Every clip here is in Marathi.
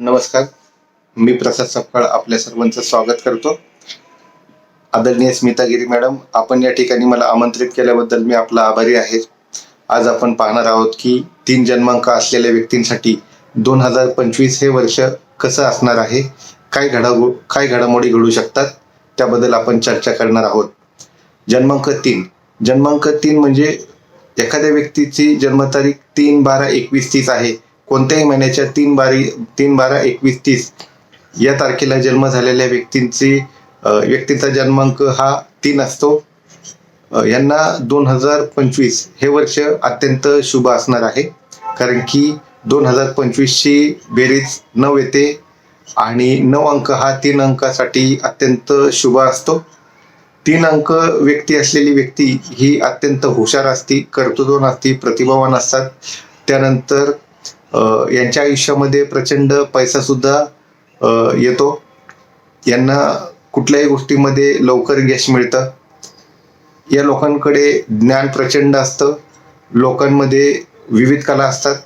नमस्कार. मी प्रसाद सपकाळ आपल्या सर्वांचं स्वागत करतो. आदरणीय स्मितागिरी मॅडम आपण या ठिकाणी मला आमंत्रित केल्याबद्दल मी आपला आभारी आहे. आज आपण पाहणार आहोत की तीन जन्मांक असलेल्या व्यक्तींसाठी दोन हजार पंचवीस हे वर्ष कसं असणार आहे काय घडा काय घडामोडी घडू शकतात त्याबद्दल आपण चर्चा करणार आहोत. जन्मांक तीन. जन्मांक तीन म्हणजे एखाद्या व्यक्तीची जन्मतारीख तीन बारा एकवीस तीस आहे. कोणत्याही महिन्याच्या तीन बारी तीन बारा एकवीस तीस या तारखेला जन्म झालेल्या व्यक्तींची व्यक्तीचा जन्मांक हा तीन असतो. यांना दोन हजार पंचवीस हे वर्ष अत्यंत शुभ असणार आहे. कारण की दोन हजार पंचवीसची बेरीज नऊ येते आणि नऊ अंक हा तीन अंकासाठी अत्यंत शुभ असतो. तीन अंक व्यक्ती असलेली व्यक्ती ही अत्यंत हुशार असती कर्तृत्ववान असती प्रतिभावान असतात. त्यानंतर यांच्या आयुष्यामध्ये प्रचंड पैसा सुद्धा येतो. यांना कुठल्याही गोष्टीमध्ये लवकर यश मिळतं. या लोकांकडे ज्ञान प्रचंड असतं. लोकांमध्ये विविध कला असतात.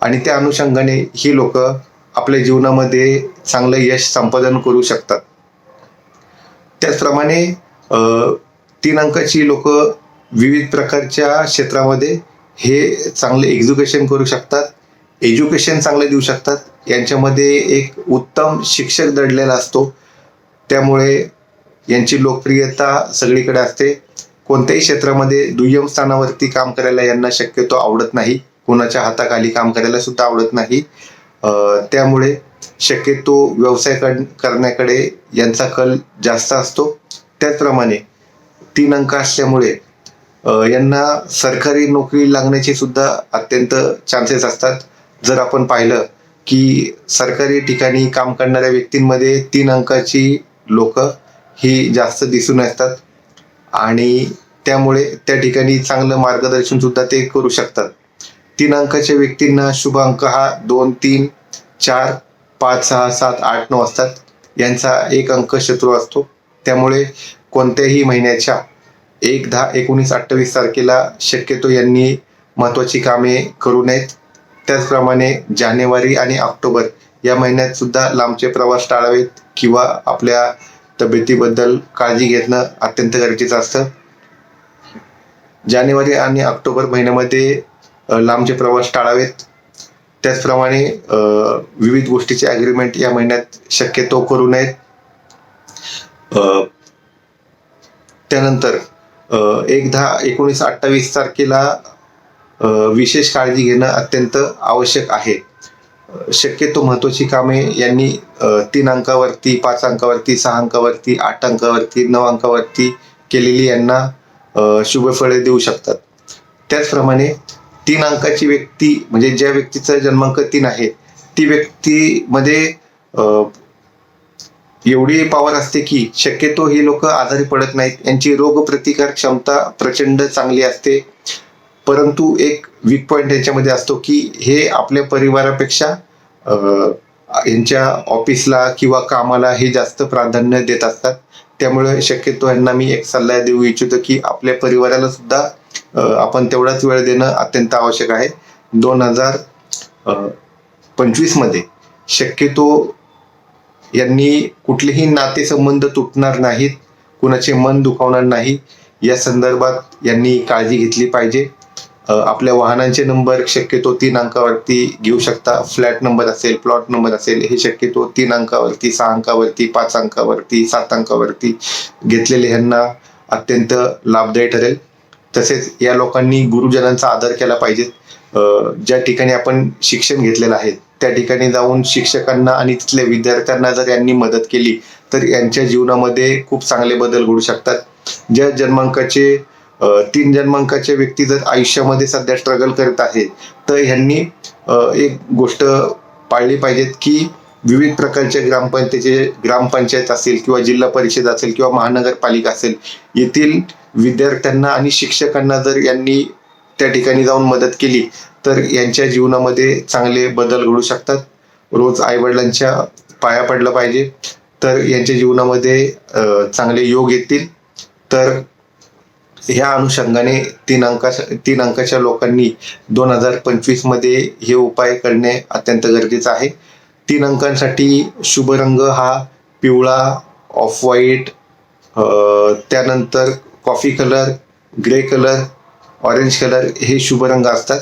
आणि त्या अनुषंगाने ही लोक आपल्या जीवनामध्ये चांगलं यश संपादन करू शकतात. त्याचप्रमाणे तीन अंकाची लोक विविध प्रकारच्या क्षेत्रामध्ये हे चांगले एक्झ्युकेशन करू शकतात. एज्युकेशन चांगले देऊ शकतात. यांच्यामध्ये एक उत्तम शिक्षक दडलेला असतो. त्यामुळे यांची लोकप्रियता सगळीकडे असते. कोणत्याही क्षेत्रामध्ये दुय्यम स्थानावरती काम करायला यांना शक्यतो आवडत नाही. कोणाच्या हाताखाली काम करायला सुद्धा आवडत नाही. त्यामुळे शक्यतो व्यवसाय करण्याकडे यांचा कल जास्त असतो. त्याचप्रमाणे तीन अंक असल्यामुळे यांना सरकारी नोकरी लागण्याची सुद्धा अत्यंत चान्सेस असतात. जर आपण पाहिलं की सरकारी ठिकाणी काम करणाऱ्या व्यक्तींमध्ये तीन अंकाची लोक ही जास्त दिसून येतात आणि त्यामुळे त्या ठिकाणी चांगलं मार्गदर्शन सुद्धा ते करू शकतात. तीन अंकाच्या व्यक्तींना शुभ अंक हा दोन तीन चार पाच सहा सात आठ नऊ असतात. यांचा एक अंक शत्रू असतो. त्यामुळे कोणत्याही महिन्याच्या एक दहा एकोणीस अठ्ठावीस तारखेला शक्यतो यांनी महत्वाची कामे करू नयेत. त्याचप्रमाणे जानेवारी आणि ऑक्टोबर या महिन्यात सुद्धा लांबचे प्रवास टाळावेत किंवा आपल्या तब्येतीबद्दल काळजी घेणं अत्यंत गरजेचं असतं. जानेवारी आणि ऑक्टोबर महिन्यामध्ये लांबचे प्रवास टाळावेत. त्याचप्रमाणे विविध गोष्टीचे अग्रीमेंट या महिन्यात शक्यतो करू नयेत. त्यानंतर एक दहा एकोणीस अठ्ठावीस तारखेला विशेष काळजी घेणं अत्यंत आवश्यक आहे. शक्यतो महत्वाची कामे यांनी तीन अंकावरती पाच अंकावरती सहा अंकावरती आठ अंकावरती नऊ अंकावरती केलेली यांना शुभफळे देऊ शकतात. त्याचप्रमाणे तीन अंकाची व्यक्ती म्हणजे ज्या व्यक्तीचा जन्मांक तीन आहे ती व्यक्तीमध्ये एवढी पॉवर असते की शक्यतो ही लोक आजारी पडत नाहीत यांची रोगप्रतिकार क्षमता प्रचंड चांगली असते. परंतु एक वीक पॉईंट याच्यामध्ये असतो की हे आपल्या परिवारापेक्षा यांच्या ऑफिसला किंवा कामाला हे जास्त प्राधान्य देत असतात. त्यामुळे शक्यतो यांना मी एक सल्ला देऊ इच्छितो की आपल्या परिवाराला सुद्धा आपण तेवढाच वेळ देणं अत्यंत आवश्यक आहे. दोन हजार पंचवीसमध्ये शक्यतो यांनी कुठलेही नातेसंबंध तुटणार नाहीत कुणाचे मन दुखावणार नाही. या संदर्भात यांनी काळजी घेतली पाहिजे. आपल्या वाहनांचे नंबर शक्यतो तीन अंकावरती घेऊ शकता. फ्लॅट नंबर असेल प्लॉट नंबर असेल हे शक्यतो तीन अंकावरती सहा अंकावरती पाच अंकावरती सात अंकावरती घेतलेले ह्यांना अत्यंत लाभदायी ठरेल. तसेच या लोकांनी गुरुजनांचा आदर केला पाहिजे. ज्या ठिकाणी आपण शिक्षण घेतलेलं आहे त्या ठिकाणी जाऊन शिक्षकांना आणि तिथल्या विद्यार्थ्यांना जर यांनी मदत केली तर यांच्या जीवनामध्ये खूप चांगले बदल घडू शकतात. ज्या जन्मांकाचे तीन जन्मांकाचे व्यक्ती जर आयुष्यामध्ये सध्या स्ट्रगल करत आहे तर ह्यांनी एक गोष्ट पाळली पाहिजेत की विविध प्रकारच्या ग्रामपंचायतीचे ग्रामपंचायत असेल किंवा जिल्हा परिषद असेल किंवा महानगरपालिका असेल येथील विद्यार्थ्यांना आणि शिक्षकांना जर यांनी त्या ठिकाणी जाऊन मदत केली तर यांच्या जीवनामध्ये चांगले बदल घडू शकतात. रोज आईवडिलांच्या पाया पडलं पाहिजे तर यांच्या जीवनामध्ये चांगले योग येतील. तर ह्या अनुषंगाने तीन अंका तीन अंकाच्या लोकांनी दोन हजार पंचवीसमध्ये हे उपाय करणे अत्यंत गरजेचं आहे. तीन अंकांसाठी शुभ रंग हा पिवळा ऑफ व्हाईट त्यानंतर coffee colour grey colour orange colour हे शुभ रंग असतात.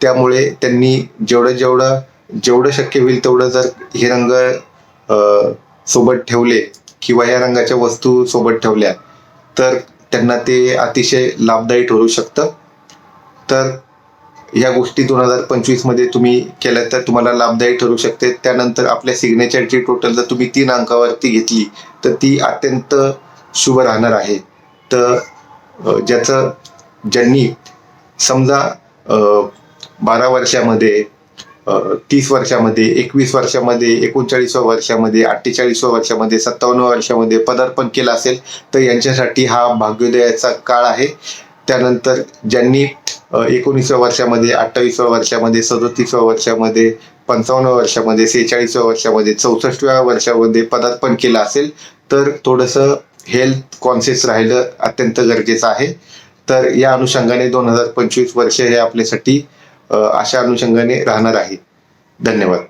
त्यामुळे त्यांनी जेवढं जेवढं जेवढं शक्य होईल तेवढं जर हे रंग सोबत ठेवले किंवा या रंगाच्या वस्तू सोबत ठेवल्या तर त्यांना ते अतिशय लाभदायी ठरू शकतं. तर या गोष्टी दोन हजार पंचवीसमध्ये तुम्ही केल्या तर तुम्हाला लाभदायी ठरू शकते. त्यानंतर आपल्या सिग्नेचरची टोटल जर तुम्ही तीन अंकावरती घेतली तर ती अत्यंत शुभ राहणार आहे. तर ज्याचं ज्यांनी समजा बारा वर्षामध्ये तीस वर्षामध्ये एकवीस वर्षामध्ये एकोणचाळीसव्या वर्षामध्ये अठ्ठेचाळीसव्या वर्षामध्ये सत्तावन्न वर्षामध्ये पदार्पण केलं असेल तर यांच्यासाठी हा भाग्योदयाचा काळ आहे. त्यानंतर ज्यांनी एकोणीसव्या वर्षामध्ये अठ्ठावीसव्या वर्षामध्ये सदोतीसव्या वर्षामध्ये पंचावन्न वर्षामध्ये सेहेचाळीसव्या वर्षामध्ये चौसष्टव्या वर्षामध्ये पदार्पण केलं असेल तर थोडंसं हेल्थ कॉन्शियस राहिलं अत्यंत गरजेचं आहे. तर या अनुषंगाने दोन हजार पंचवीस वर्ष हे आपल्यासाठी अशा अनुषंगाने राहणार आहे. धन्यवाद.